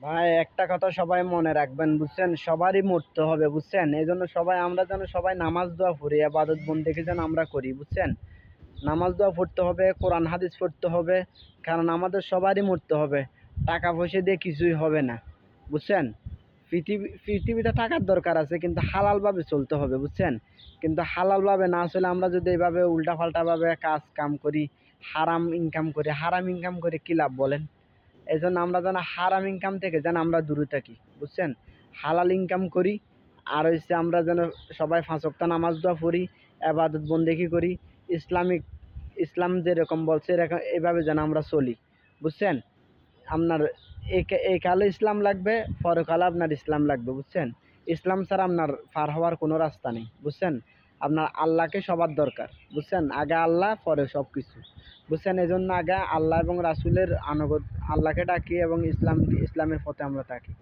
ভাই, একটা কথা সবাই মনে রাখবেন, বুঝছেন? সবারই মরতে হবে, বুঝছেন? এই জন্য সবাই, আমরা যেন সবাই নামাজ দোয়া পড়ি, আবাদত বন্দেকে যেন আমরা করি, বুঝছেন? নামাজ দোয়া পড়তে হবে, কোরআন, হাদিস পড়তে হবে, কারণ আমাদের সবারই মরতে হবে। টাকা পয়সা দিয়ে কিছুই হবে না, বুঝছেন? পৃথিবী, পৃথিবীতে টাকার দরকার আছে, কিন্তু হালালভাবে চলতে হবে, বুঝছেন? কিন্তু হালালভাবে না চলে আমরা যদি এইভাবে উল্টাপাল্টাভাবে কাজ কাম করি, হারাম ইনকাম করি, হারাম ইনকাম করে কী লাভ বলেন? এই জন্য আমরা যেন হারাম ইনকাম থেকে যেন আমরা দূরে থাকি, বুঝছেন? হালাল ইনকাম করি, আর হচ্ছে আমরা যেন সবাই ওয়াক্ত নামাজ দোয়া পড়ি আবাদত বন্দেগি করি, ইসলামিক, ইসলাম যেরকম বলছে এরকম এভাবে যেন আমরা চলি, বুঝছেন? আপনার এই কালে ইসলাম লাগবে, পরকালে আপনার ইসলাম লাগবে, বুঝছেন? ইসলাম ছাড়া আপনার পার হওয়ার কোনো রাস্তা নেই, বুঝছেন? আপনার আল্লাহকে সবার দরকার, বুঝছেন? আগে আল্লাহ, পরে সব কিছু বুঝছেন? এই জন্য আগে আল্লাহ এবং রাসুলের আনুগত আল্লাহকে ডাকি এবং ইসলাম ইসলামের পথে আমরা থাকি।